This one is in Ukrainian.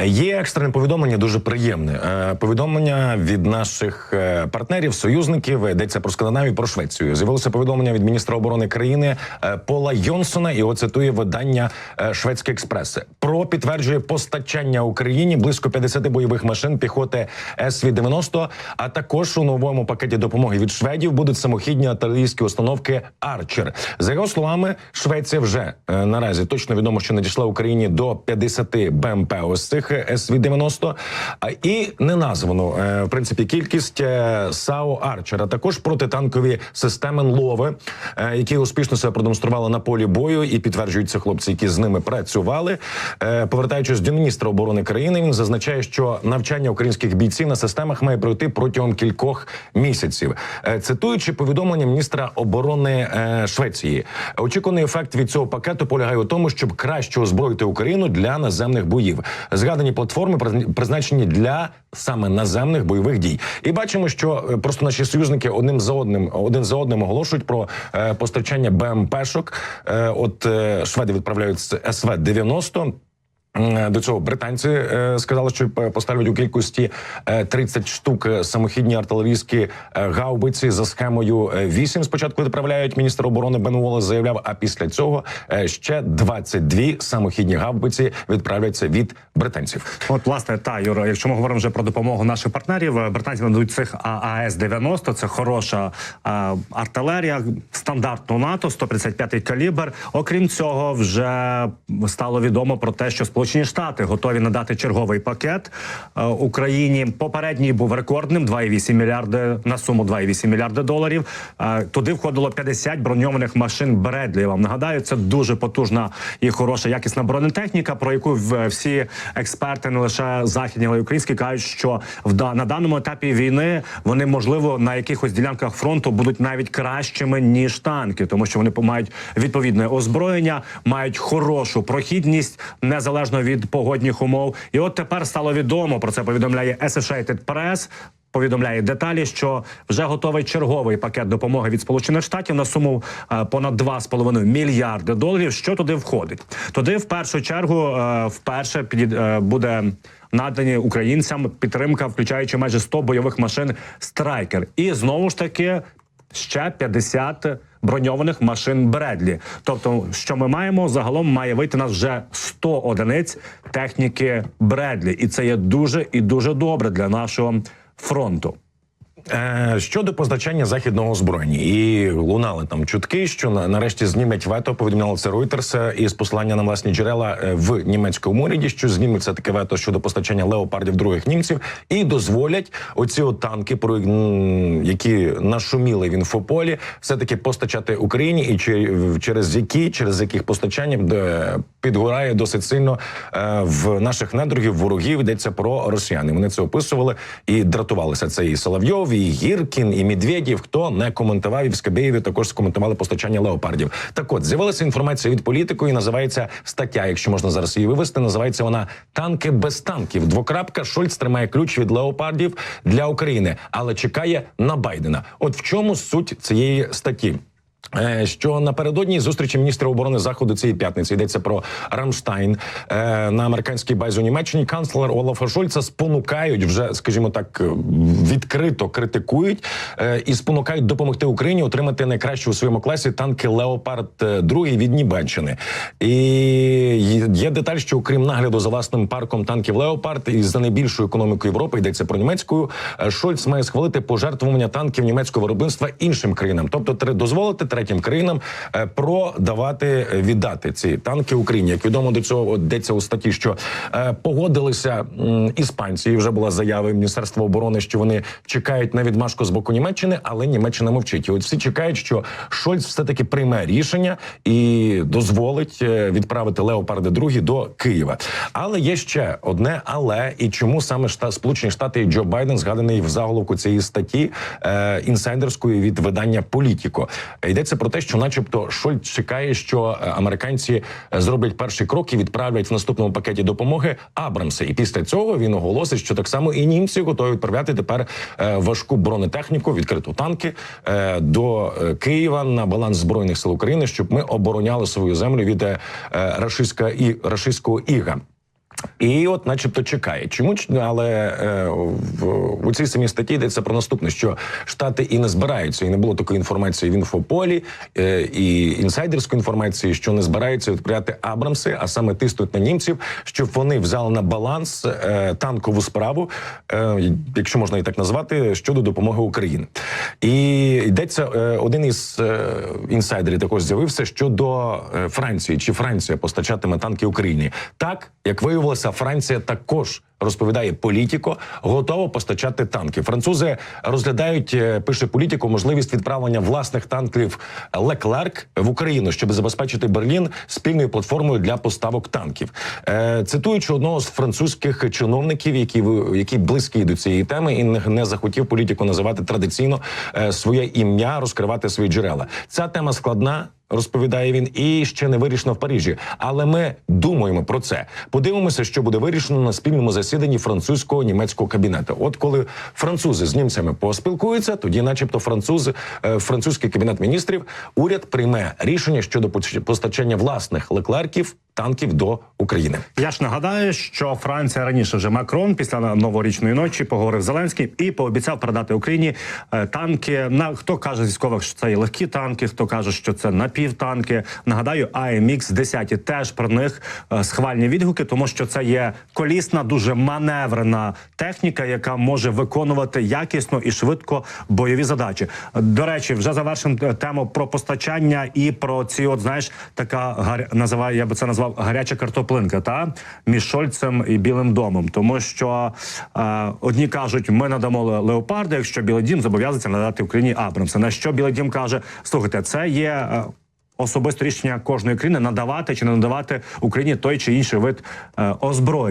Є екстрене повідомлення, дуже приємне. Е, Повідомлення від наших е, партнерів, союзників йдеться про Скандинавію, про Швецію. З'явилося повідомлення від міністра оборони країни е, Пола Йонсона. і Його цитує видання е, Шведське експрес. Про підтверджує постачання Україні близько 50 бойових машин піхоти СВ-90, А також у новому пакеті допомоги від шведів будуть самохідні артилерійські установки Арчер. За його словами, Швеція вже наразі точно відомо, що надійшла Україні до 50 БМП ось цих СВ-90, і не названо е, в принципі кількість е, САУ Арчер, а також протитанкові системи НЛОВи, е, які успішно себе продемонстрували на полі бою, і підтверджуються хлопці, які з ними працювали. Повертаючись до міністра оборони країни, він зазначає, що навчання українських бійців на системах має пройти протягом кількох місяців. Цитуючи повідомлення міністра оборони Швеції, очікуваний ефект від цього пакету полягає у тому, щоб краще озброїти Україну для наземних боїв. Згадані платформи призна- призначені для саме наземних бойових дій. І бачимо, що е, просто наші союзники одним за одним один за одним оголошують про е, постачання БМП-шок. Е, от шведи відправляють СВ 90 М, До цього британці е, сказали, що поставлять у кількості е, 30 штук е, самохідні артилерійські е, гаубиці за схемою е, 8 Спочатку відправляють міністр оборони Бен Уоллес заявляв. А після цього е, ще 22 самохідні гаубиці відправляться від британців. От, власне, та Юра, якщо ми говоримо вже про допомогу наших партнерів, е, британці надають цих ААС 90 Це хороша е, артилерія, стандартну НАТО, 135-й калібр. Окрім цього, вже стало відомо про те, що Сполучені Штати готові надати черговий пакет е, Україні. Попередній був рекордним 2,8 мільярди на суму 2,8 мільярди доларів. Е, туди входило 50 броньованих машин Бредлі. Вам нагадаю, це дуже потужна і хороша якісна бронетехніка, про яку всі експерти, не лише західні, але й українські, кажуть, що на даному етапі війни вони можливо на якихось ділянках фронту будуть навіть кращими ніж танки, тому що вони мають відповідне озброєння, мають хорошу прохідність незалежно від погодних умов. І от тепер стало відомо про це. Повідомляє Associated Press, Повідомляє деталі, що вже готовий черговий пакет допомоги від Сполучених Штатів на суму е, понад 2,5 мільярди доларів. Що туди входить? Туди в першу чергу е, вперше підід- е, буде надані українцям підтримка, включаючи майже 100 бойових машин Страйкер, і знову ж таки ще 50 броньованих машин Бредлі. Тобто, що ми маємо загалом, має вийти нас вже 100 одиниць техніки Бредлі, і це є дуже і дуже добре для нашого фронту. Е, щодо постачання західного озброєння, і лунали там чутки, що на, нарешті знімуть вето. Повідомляли це Reuters е, із посилання на власні джерела е, в німецькому уряді, що знімуться таке вето щодо постачання леопардів других німців, і дозволять оці от танки, про які нашуміли в інфополі, все таки постачати Україні, і через які через яких постачання підгорає досить сильно в наших недругів ворогів. Йдеться про росіян. І Вони це описували і дратувалися. Це і Соловйов, і Гіркін, і Медведєв. Хто не коментував і в Скабєєві також скоментували постачання леопардів. Так от з'явилася інформація від політику, і називається стаття. Якщо можна зараз її вивести, називається вона Танки без танків. Двокрапка Шольц тримає ключ від леопардів для України, але чекає на Байдена. От в чому суть цієї статті. Е, Що напередодні зустрічі міністра оборони заходу цієї п'ятниці йдеться про Рамштайн е, на американській базі у Німеччині. Канцлер Олафа Шольца спонукають вже, скажімо так, е, відкрито критикують і спонукають допомогти Україні отримати найкращі у своєму класі танки Леопард 2 від Німеччини. І є деталь, що окрім нагляду за власним парком танків Леопард і за найбільшою економікою Європи йдеться про німецьку. Шольц має схвалити пожертвування танків німецького виробництва іншим країнам, тобто дозволити третім країнам е, продавати е, віддати ці танки Україні. Як відомо до цього йдеться у статті, що е, погодилися іспанці. І вже була заява Міністерства оборони, що вони чекають на відмашку з боку Німеччини, але Німеччина мовчить. І от всі чекають, що Шольц все таки прийме рішення і дозволить відправити Леопарди 2 до Києва. Але є ще одне, але і чому саме шта Сполучені Штати і Джо Байден згаданий в заголовку цієї статті е, інсайдерської від видання Політіко. Йдеться йдеться про те, що, начебто, Шольц чекає, що е, американці е, зроблять перший крок і відправлять в наступному пакеті допомоги Абрамси. І після цього він оголосить, що так само і німці готові відправляти тепер е, важку бронетехніку, відкриту танки до Києва на баланс збройних сил України, щоб ми обороняли свою землю від е, і рашистського іга. І от, начебто, чекає. Чому але е, в у цій самій статті йдеться про наступне: що штати і не збираються, і не було такої інформації в інфополі е, і інсайдерської інформації, що не збираються відправляти Абрамси, а саме тиснуть на німців, щоб вони взяли на баланс е, танкову справу, е, якщо можна і так назвати, щодо допомоги Україні. І йдеться е, один із е, інсайдерів також з'явився щодо е, Франції. Чи Франція постачатиме танки Україні? Так, як виявилося, Франція також. Розповідає політико, готова постачати танки. Французи розглядають, е, пише політико, можливість відправлення власних танків Леклерк в Україну, щоб забезпечити Берлін спільною платформою для поставок танків. Е, цитуючи одного з французьких чиновників, які які близькі до цієї теми, і не, не захотів політику називати традиційно е, своє ім'я, розкривати свої джерела. Ця тема складна. Розповідає він, і ще не вирішено в Парижі. Але ми думаємо про це. Подивимося, що буде вирішено на спільному засіданні французького німецького кабінету. От коли французи з німцями поспілкуються, тоді, начебто, французи, е, французький кабінет міністрів, уряд прийме рішення щодо постачання власних леклерків танків до України. Я ж нагадаю, що Франція раніше вже Макрон після новорічної ночі поговорив з Зеленським і пообіцяв передати Україні е, танки. На хто каже військових, що це є легкі танки, хто каже, що це напівтанки. Нагадаю, AMX 10 теж про них е, схвальні відгуки, тому що це є колісна, дуже маневрена техніка, яка може виконувати якісно і швидко бойові задачі. До речі, вже завершимо тему про постачання і про ці, от знаєш, така гаря... називаю, я би це назвав гаряча картоплинка, та між Шольцем і Білим домом, тому що е, одні кажуть, ми надамо леопарди, якщо Білий Дім зобов'язується надати Україні Абрамса. На що Білий Дім каже: слухайте, це є. е, Особисте рішення кожної країни надавати чи не надавати Україні той чи інший вид е, озброєння.